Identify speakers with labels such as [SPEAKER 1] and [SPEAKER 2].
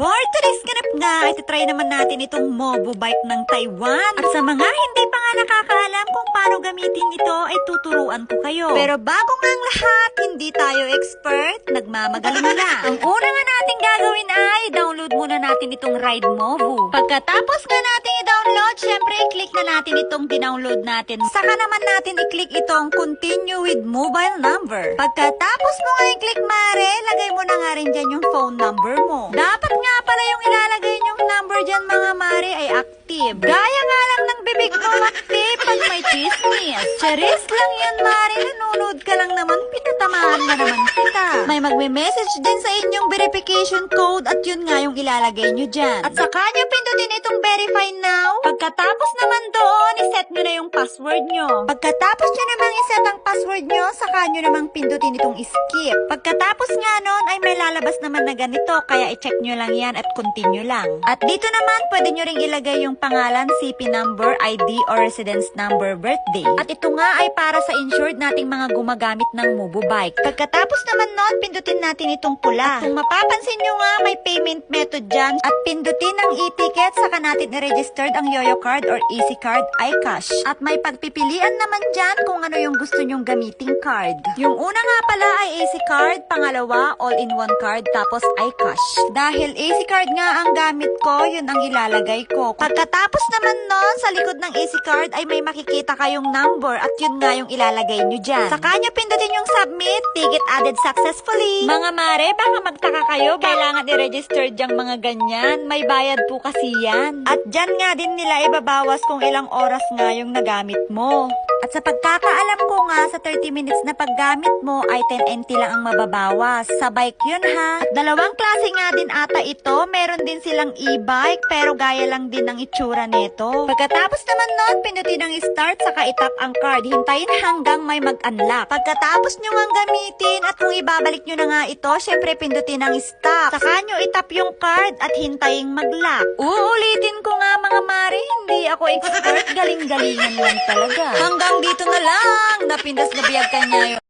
[SPEAKER 1] For today's ganap nga, ay try naman natin itong Mobo Bike ng Taiwan. At sa mga hindi pa nga nakakaalam kung paano gamitin ito, ay tuturuan ko kayo. Pero bago nga ang lahat, hindi tayo expert, nagmamagaling lang. ang una nga natin gagawin ay, download muna natin itong Ride Movo. Pagkatapos nga natin i-download, syempre i-click na natin itong dinownload natin. Saka naman natin i-click itong Continue with Mobile Number. Pagkatapos mo nga i-click mare, lagay mo na nga rin dyan yung phone number mo. Dapat pala yung ilalagay yung number dyan mga mare ay active. Gaya nga lang ng bibig mo active pag may chismis. Charis lang yan mare, nanonood ka lang naman, pinatamaan na naman kita. May magme-message din sa inyong verification code at yun nga yung ilalagay nyo dyan. At saka nyo pindutin itong verify now. Pagkatapos naman password nyo. Pagkatapos nyo namang iset ang password nyo, saka nyo namang pindutin itong skip. Pagkatapos nga nun, ay may lalabas naman na ganito, kaya i-check nyo lang yan at continue lang. At dito naman, pwede nyo ring ilagay yung pangalan, CP number, ID, or residence number, birthday. At ito nga ay para sa insured nating mga gumagamit ng Mubo Bike. Pagkatapos naman nun, pindutin natin itong pula. At kung mapapansin nyo nga, may payment method dyan. At pindutin ang e-ticket, saka natin i-registered ang Yoyo Card or Easy Card, iCash. At may pagpipilian naman dyan kung ano yung gusto nyong gamiting card. Yung una nga pala ay Easy Card, pangalawa, all-in-one card, tapos iCash. Dahil Easy Card nga ang gamit ko, yun ang ilalagay ko. Pagkatapos naman nun, sa likod ng Easy Card ay may makikita kayong number at yun nga yung ilalagay nyo dyan. Saka nyo pindutin yung submit, ticket added successfully. Mga mare, baka magtaka kayo, kailangan i-register dyang mga ganyan. May bayad po kasi yan. At dyan nga din nila ibabawas kung ilang oras nga yung nagamit mo. At sa pagkakaalam ko nga, sa 30 minutes na paggamit mo ay 10 NT lang ang mababawas. Sa bike yun ha. At dalawang klase nga din ata ito. Meron din silang e-bike pero gaya lang din ng itsura nito. Pagkatapos naman nun, pinutin ang start saka itap ang card. Hintayin hanggang may mag-unlock. Pagkatapos nyo nga gamitin at kung ibabalik nyo na nga ito, syempre pindutin ang stop. Saka nyo itap yung card at hintayin mag-lock. Uulitin ko nga mga mare, hindi ako expert. Galing-galingan lang talaga. Hanggang dito na lang. Napindas na biyag ka niya